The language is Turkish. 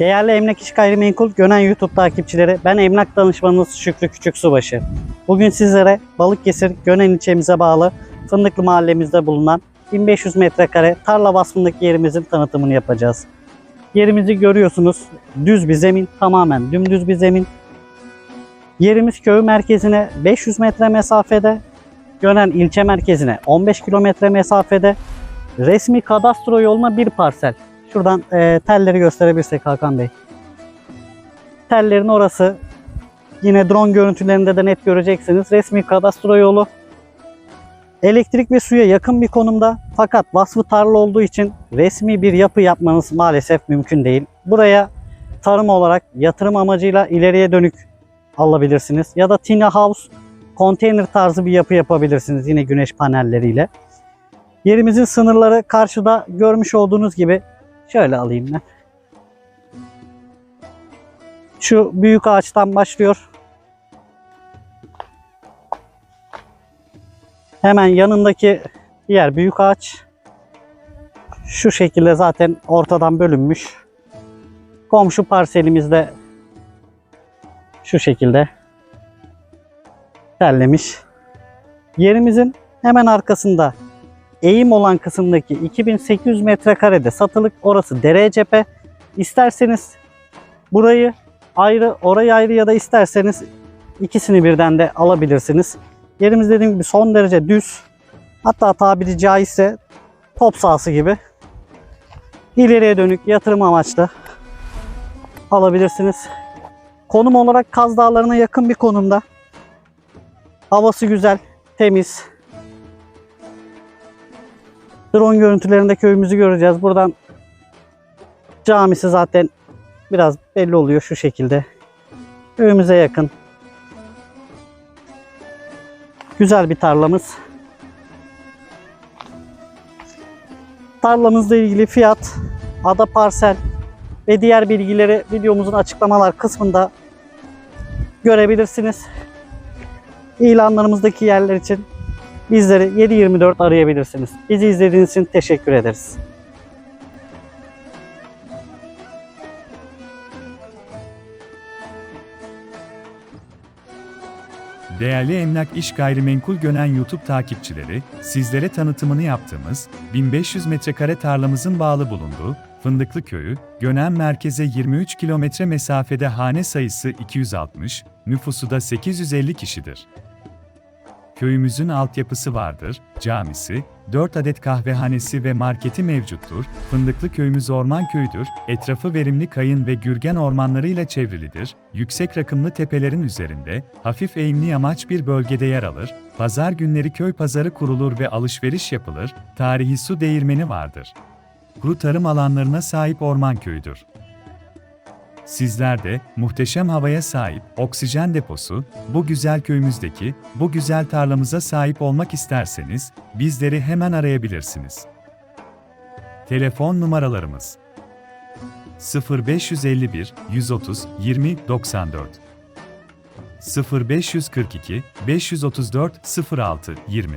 Değerli Emlak İş Gayrimenkul Gönen YouTube takipçileri, ben emlak danışmanınız Şükrü Küçük Subaşı. Bugün sizlere Balıkesir Gönen ilçemize bağlı Fındıklı mahallemizde bulunan 1500 metrekare tarla vasfındaki yerimizin tanıtımını yapacağız. Yerimizi görüyorsunuz. Düz bir zemin, tamamen dümdüz bir zemin. Yerimiz köy merkezine 500 metre mesafede, Gönen ilçe merkezine 15 kilometre mesafede, resmi kadastro yoluna bir parsel. Şuradan e, telleri gösterebilirsek Hakan Bey. Tellerin orası yine drone görüntülerinde de net göreceksiniz. Resmi kadastro yolu. Elektrik ve suya yakın bir konumda fakat vasfı tarla olduğu için resmi bir yapı yapmanız maalesef mümkün değil. Buraya tarım olarak yatırım amacıyla ileriye dönük alabilirsiniz. Ya da tina house, konteyner tarzı bir yapı yapabilirsiniz yine güneş panelleriyle. Yerimizin sınırları karşıda görmüş olduğunuz gibi şöyle alayım ben. Şu büyük ağaçtan başlıyor. Hemen yanındaki diğer büyük ağaç şu şekilde zaten ortadan bölünmüş. Komşu parselimizde şu şekilde terlemiş. Yerimizin hemen arkasında eğim olan kısımdaki 2800 metrekarede satılık orası dere cephe. İsterseniz burayı ayrı, orayı ayrı ya da isterseniz ikisini birden de alabilirsiniz. Yerimiz dediğim gibi son derece düz. Hatta tabiri caizse top sahası gibi. İleriye dönük yatırım amaçlı alabilirsiniz. Konum olarak Kaz Dağları'na yakın bir konumda. Havası güzel, temiz. Drone görüntülerinde köyümüzü göreceğiz. Buradan camisi zaten biraz belli oluyor şu şekilde. Köyümüze yakın. Güzel bir tarlamız. Tarlamızla ilgili fiyat, ada parsel ve diğer bilgileri videomuzun açıklamalar kısmında görebilirsiniz. İlanlarımızdaki yerler için bizleri 7/24 arayabilirsiniz. Bizi izlediğiniz için teşekkür ederiz. Değerli Emlak İş Gayrimenkul Gönen YouTube takipçileri, sizlere tanıtımını yaptığımız 1500 metrekare tarlamızın bağlı bulunduğu Fındıklı Köyü, Gönen merkeze 23 kilometre mesafede hane sayısı 260, nüfusu da 850 kişidir. Köyümüzün altyapısı vardır, camisi, 4 adet kahvehanesi ve marketi mevcuttur. Fındıklı köyümüz orman köyüdür, etrafı verimli kayın ve gürgen ormanlarıyla çevrilidir. Yüksek rakımlı tepelerin üzerinde, hafif eğimli yamaç bir bölgede yer alır. Pazar günleri köy pazarı kurulur ve alışveriş yapılır. Tarihi su değirmeni vardır. Kuru tarım alanlarına sahip orman köyüdür. Sizler de muhteşem havaya sahip oksijen deposu, bu güzel köyümüzdeki, bu güzel tarlamıza sahip olmak isterseniz bizleri hemen arayabilirsiniz. Telefon numaralarımız 0551 130 20 94 0542 534 06 20